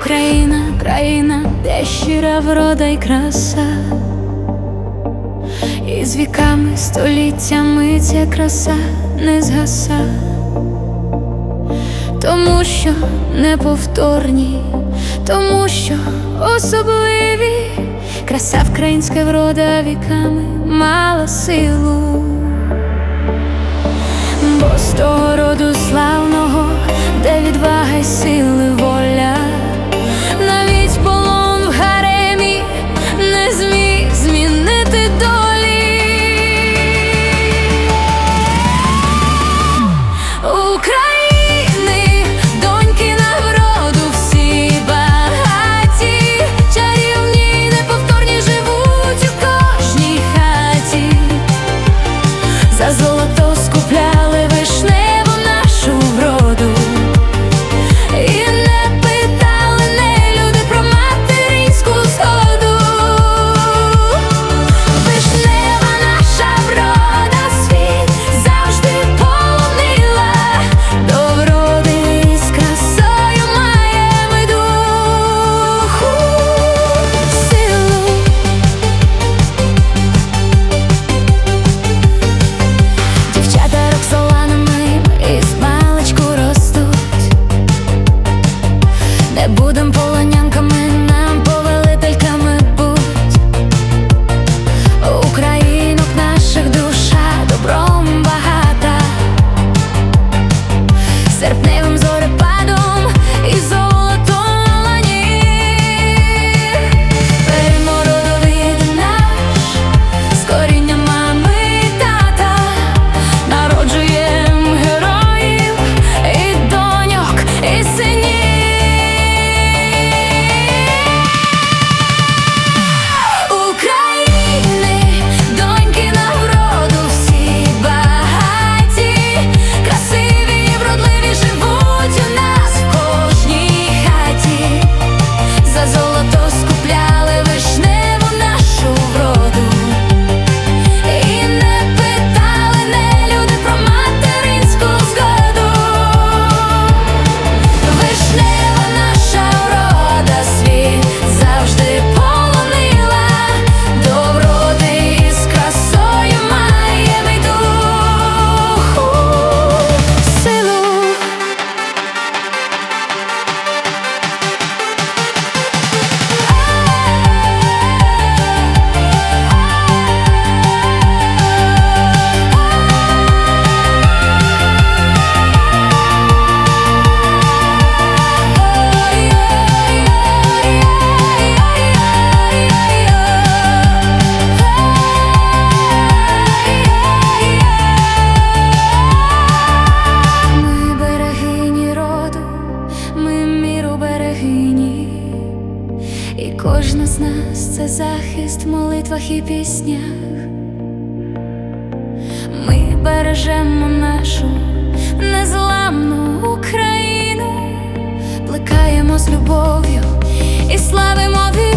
Україна, країна, де щира врода і краса, і з віками, століттями ця краса не згаса, тому що неповторні, тому що особливі. Краса вкраїнська врода віками мала силу, бо з того роду славного. Кожна з нас це захист в молитвах і піснях. Ми бережемо нашу незламну Україну, плекаємо з любов'ю і славимо віру.